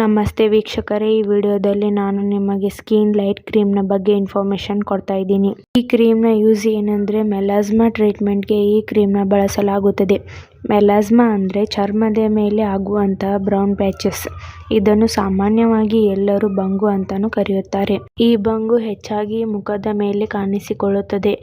ನಮಸ್ತೆ ವೀಕ್ಷಕರೇ, ಈ ವಿಡಿಯೋದಲ್ಲಿ ನಾನು ನಿಮಗೆ ಸ್ಕಿನ್ ಲೈಟ್ ಕ್ರೀಮ್ನ ಬಗ್ಗೆ ಇನ್ಫಾರ್ಮೇಷನ್ ಕೊಡ್ತಾ ಇದ್ದೀನಿ. ಈ ಕ್ರೀಮ್ನ ಯೂಸ್ ಏನಂದರೆ ಮೆಲಾಸ್ಮಾ ಟ್ರೀಟ್ಮೆಂಟ್ಗೆ ಈ ಕ್ರೀಮ್ನ ಬಳಸಲಾಗುತ್ತದೆ. ಮೆಲಾಸ್ಮಾ ಅಂದರೆ ಚರ್ಮದ ಮೇಲೆ ಆಗುವಂತಹ ಬ್ರೌನ್ ಪ್ಯಾಚಸ್. ಇದನ್ನು ಸಾಮಾನ್ಯವಾಗಿ ಎಲ್ಲರೂ ಬಂಗು ಅಂತಾನೂ ಕರೆಯುತ್ತಾರೆ. ಈ ಬಂಗು ಹೆಚ್ಚಾಗಿ ಮುಖದ ಮೇಲೆ ಕಾಣಿಸಿಕೊಳ್ಳುತ್ತದೆ.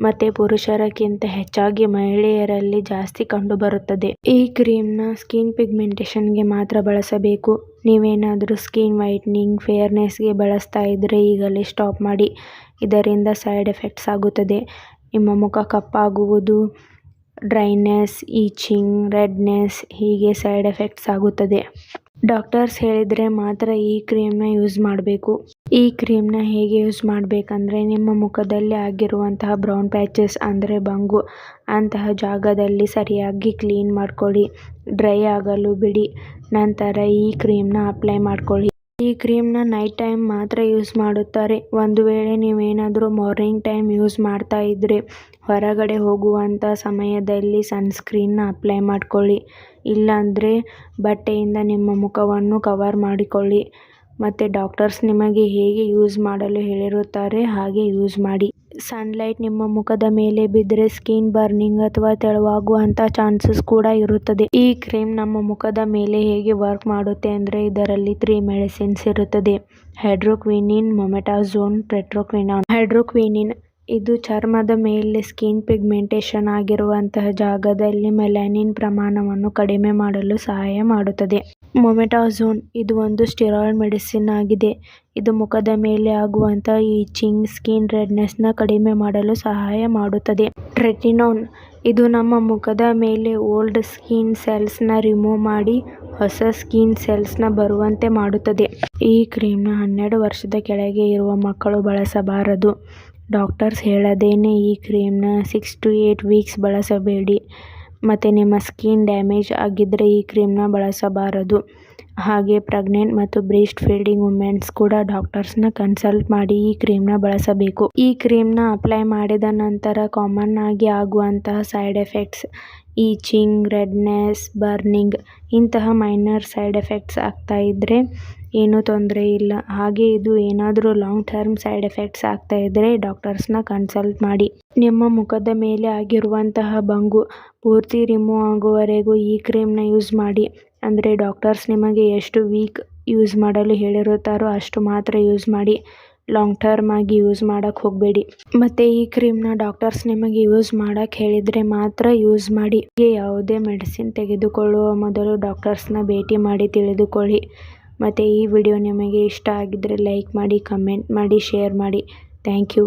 ಮತ್ತೆ ಪುರುಷರಕ್ಕಿಂತ ಹೆಚ್ಚಾಗಿ ಮಹಿಳೆಯರಲ್ಲಿ ಜಾಸ್ತಿ ಕಂಡುಬರುತ್ತದೆ. ಈ ಕ್ರೀಮ್ನ ಸ್ಕಿನ್ ಪಿಗ್ಮೆಂಟೇಷನ್ಗೆ ಮಾತ್ರ ಬಳಸಬೇಕು. ನೀವೇನಾದರೂ ಸ್ಕಿನ್ ವೈಟ್ನಿಂಗ್, ಫೇರ್ನೆಸ್ಗೆ ಬಳಸ್ತಾ ಇದ್ರೆ ಈಗಲೇ ಸ್ಟಾಪ್ ಮಾಡಿ. ಇದರಿಂದ ಸೈಡ್ ಎಫೆಕ್ಟ್ಸ್ ಆಗುತ್ತದೆ. ನಿಮ್ಮ ಮುಖ ಕಪ್ಪಾಗುವುದು, ಡ್ರೈನೆಸ್, ಈಚಿಂಗ್, ರೆಡ್ನೆಸ್ ಹೀಗೆ ಸೈಡ್ ಎಫೆಕ್ಟ್ಸ್ ಆಗುತ್ತದೆ. ಡಾಕ್ಟರ್ಸ್ ಹೇಳಿದರೆ ಮಾತ್ರ ಈ ಕ್ರೀಮ್ನ ಯೂಸ್ ಮಾಡಬೇಕು. ಈ ಕ್ರೀಮ್ನ ಹೇಗೆ ಯೂಸ್ ಮಾಡಬೇಕಂದ್ರೆ ನಿಮ್ಮ ಮುಖದಲ್ಲಿ ಆಗಿರುವಂತಹ ಬ್ರೌನ್ ಪ್ಯಾಚಸ್ ಅಂದರೆ ಬಂಗು ಅಂತಹ ಜಾಗದಲ್ಲಿ ಸರಿಯಾಗಿ ಕ್ಲೀನ್ ಮಾಡ್ಕೊಳ್ಳಿ. ಡ್ರೈ ಆಗಲು ಬಿಡಿ. ನಂತರ ಈ ಕ್ರೀಮ್ನ ಅಪ್ಲೈ ಮಾಡ್ಕೊಳ್ಳಿ. ಈ ಕ್ರೀಮ್ನ ನೈಟ್ ಟೈಮ್ ಮಾತ್ರ ಯೂಸ್ ಮಾಡುತ್ತಾರೆ. ಒಂದು ವೇಳೆ ನೀವೇನಾದರೂ ಮಾರ್ನಿಂಗ್ ಟೈಮ್ ಯೂಸ್ ಮಾಡ್ತಾ ಇದ್ದರೆ ಹೊರಗಡೆ ಹೋಗುವಂಥ ಸಮಯದಲ್ಲಿ ಸನ್ಸ್ಕ್ರೀನ್ನ ಅಪ್ಲೈ ಮಾಡ್ಕೊಳ್ಳಿ. ಇಲ್ಲಾಂದರೆ ಬಟ್ಟೆಯಿಂದ ನಿಮ್ಮ ಮುಖವನ್ನು ಕವರ್ ಮಾಡಿಕೊಳ್ಳಿ. ಮತ್ತು ಡಾಕ್ಟರ್ಸ್ ನಿಮಗೆ ಹೇಗೆ ಯೂಸ್ ಮಾಡಲು ಹೇಳಿರುತ್ತಾರೆ ಹಾಗೆ ಯೂಸ್ ಮಾಡಿ. ಸನ್ಲೈಟ್ ನಿಮ್ಮ ಮುಖದ ಮೇಲೆ ಬಿದ್ದರೆ ಸ್ಕಿನ್ ಬರ್ನಿಂಗ್ ಅಥವಾ ತೆಳುವಾಗುವಂತ ಚಾನ್ಸಸ್ ಕೂಡ ಇರುತ್ತದೆ. ಈ ಕ್ರೀಮ್ ನಮ್ಮ ಮುಖದ ಮೇಲೆ ಹೇಗೆ ವರ್ಕ್ ಮಾಡುತ್ತೆ ಅಂದರೆ ಇದರಲ್ಲಿ ತ್ರೀ ಮೆಡಿಸಿನ್ಸ್ ಇರುತ್ತದೆ. ಹೈಡ್ರೋಕ್ವಿನಿನ್ ಮೊಮೆಟಾಝೋನ್ ಪ್ರೆಟ್ರೋಕ್ವಿನಾನ್ ಹೈಡ್ರೋಕ್ವಿನಿನ್ ಇದು ಚರ್ಮದ ಮೇಲೆ ಸ್ಕಿನ್ ಪಿಗ್ಮೆಂಟೇಷನ್ ಆಗಿರುವಂತಹ ಜಾಗದಲ್ಲಿ ಮೆಲನಿನ್ ಪ್ರಮಾಣವನ್ನು ಕಡಿಮೆ ಮಾಡಲು ಸಹಾಯ ಮಾಡುತ್ತದೆ. ಮೊಮೆಟಾಝೋನ್ ಇದು ಒಂದು ಸ್ಟೆರಾಯ್ಡ್ ಮೆಡಿಸಿನ್ ಆಗಿದೆ. ಇದು ಮುಖದ ಮೇಲೆ ಆಗುವಂಥ ಈಚಿಂಗ್, ಸ್ಕಿನ್ ರೆಡ್ನೆಸ್ನ ಕಡಿಮೆ ಮಾಡಲು ಸಹಾಯ ಮಾಡುತ್ತದೆ. ಟ್ರೆಟಿನೋನ್ ಇದು ನಮ್ಮ ಮುಖದ ಮೇಲೆ ಓಲ್ಡ್ ಸ್ಕಿನ್ನ ರಿಮೂವ್ ಮಾಡಿ ಹೊಸ ಸ್ಕಿನ್ನ ಬರುವಂತೆ ಮಾಡುತ್ತದೆ. ಈ ಕ್ರೀಮ್ನ ಹನ್ನೆರಡು ವರ್ಷದ ಕೆಳಗೆ ಇರುವ ಮಕ್ಕಳು ಬಳಸಬಾರದು. ಡಾಕ್ಟರ್ಸ್ ಹೇಳದೇನೆ ಈ ಕ್ರೀಮ್ನ ಸಿಕ್ಸ್ ಟು ಏಟ್ ವೀಕ್ಸ್ ಬಳಸಬೇಡಿ. ಮತ್ತು ನಿಮ್ಮ ಸ್ಕಿನ್ ಡ್ಯಾಮೇಜ್ ಆಗಿದ್ದರೆ ಈ ಕ್ರೀಮ್ನ ಬಳಸಬಾರದು. ಹಾಗೆ ಪ್ರೆಗ್ನೆಂಟ್ ಮತ್ತು ಬ್ರೀಸ್ಟ್ ಫೀಡಿಂಗ್ ವುಮೆನ್ಸ್ ಕೂಡ ಡಾಕ್ಟರ್ಸ್ನ ಕನ್ಸಲ್ಟ್ ಮಾಡಿ ಈ ಕ್ರೀಮ್ನ ಬಳಸಬೇಕು. ಈ ಕ್ರೀಮ್ನ ಅಪ್ಲೈ ಮಾಡಿದ ನಂತರ ಕಾಮನ್ ಆಗಿ ಆಗುವಂತಹ side effects itching redness burning ಇಂತಹ ಮೈನರ್ ಸೈಡ್ ಎಫೆಕ್ಟ್ಸ್ ಆಗ್ತಾ ಇದ್ದರೆ ಏನೂ ತೊಂದರೆ ಇಲ್ಲ. ಹಾಗೆ ಇದು ಏನಾದರೂ ಲಾಂಗ್ ಟರ್ಮ್ ಸೈಡ್ ಎಫೆಕ್ಟ್ಸ್ ಆಗ್ತಾ ಇದ್ದರೆ ಡಾಕ್ಟರ್ಸ್ನ ಕನ್ಸಲ್ಟ್ ಮಾಡಿ. ನಿಮ್ಮ ಮುಖದ ಮೇಲೆ ಆಗಿರುವಂತಹ ಬಂಗು ಪೂರ್ತಿ ರಿಮೂವ್ ಆಗುವವರೆಗೂ ಈ ಕ್ರೀಮ್ನ ಯೂಸ್ ಮಾಡಿ. ಅಂದರೆ ಡಾಕ್ಟರ್ಸ್ ನಿಮಗೆ ಎಷ್ಟು ವೀಕ್ ಯೂಸ್ ಮಾಡಲು ಹೇಳಿರುತ್ತಾರೋ ಅಷ್ಟು ಮಾತ್ರ ಯೂಸ್ ಮಾಡಿ. ಲಾಂಗ್ ಟರ್ಮ್ ಆಗಿ ಯೂಸ್ ಮಾಡೋಕ್ಕೆ ಹೋಗಬೇಡಿ. ಮತ್ತು ಈ ಕ್ರೀಮ್ನ ಡಾಕ್ಟರ್ಸ್ ನಿಮಗೆ ಯೂಸ್ ಮಾಡೋಕ್ಕೆ ಹೇಳಿದರೆ ಮಾತ್ರ ಯೂಸ್ ಮಾಡಿ. ಯಾವುದೇ ಮೆಡಿಸಿನ್ ತೆಗೆದುಕೊಳ್ಳುವ ಮೊದಲು ಡಾಕ್ಟರ್ಸ್ನ ಭೇಟಿ ಮಾಡಿ ತಿಳಿದುಕೊಳ್ಳಿ. ಮತ್ತು ಈ ವಿಡಿಯೋ ನಿಮಗೆ ಇಷ್ಟ ಆಗಿದ್ದರೆ ಲೈಕ್ ಮಾಡಿ ಕಮೆಂಟ್ ಮಾಡಿ ಶೇರ್ ಮಾಡಿ. Thank you.